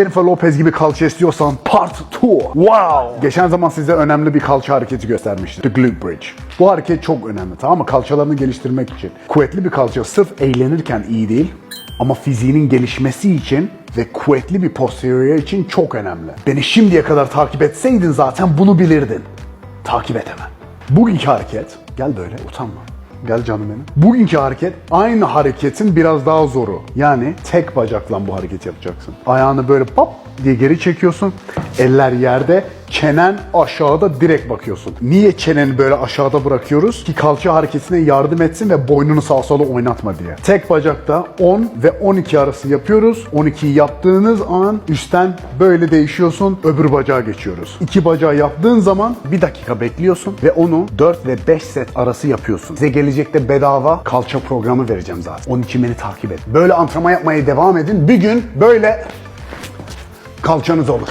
Jennifer Lopez gibi kalça istiyorsan part 2. Wow. Geçen zaman size önemli bir kalça hareketi göstermiştim. The glute bridge. Bu hareket çok önemli tamam mı? Kalçalarını geliştirmek için. Kuvvetli bir kalça sırf eğlenirken iyi değil ama fiziğinin gelişmesi için ve kuvvetli bir posterior için çok önemli. Beni şimdiye kadar takip etseydin zaten bunu bilirdin. Takip et hemen. Bugünkü hareket, gel böyle utanma. Gel canım benim. Bugünkü hareket aynı hareketin biraz daha zoru. Yani tek bacakla bu hareketi yapacaksın. Ayağını böyle pop diye geri çekiyorsun. Eller yerde, çenen aşağıda direkt bakıyorsun. Niye çeneni böyle aşağıda bırakıyoruz? Ki kalça hareketine yardım etsin ve boynunu sağa sola oynatma diye. Tek bacakta 10 ve 12 arası yapıyoruz. 12'yi yaptığınız an üstten böyle değişiyorsun. Öbür bacağa geçiyoruz. İki bacağı yaptığın zaman bir dakika bekliyorsun ve onu 4 ve 5 set arası yapıyorsun. Size gelecekte bedava kalça programı vereceğim zaten. Onun için beni takip et. Böyle antrenman yapmaya devam edin. Bir gün böyle kalçanız olur.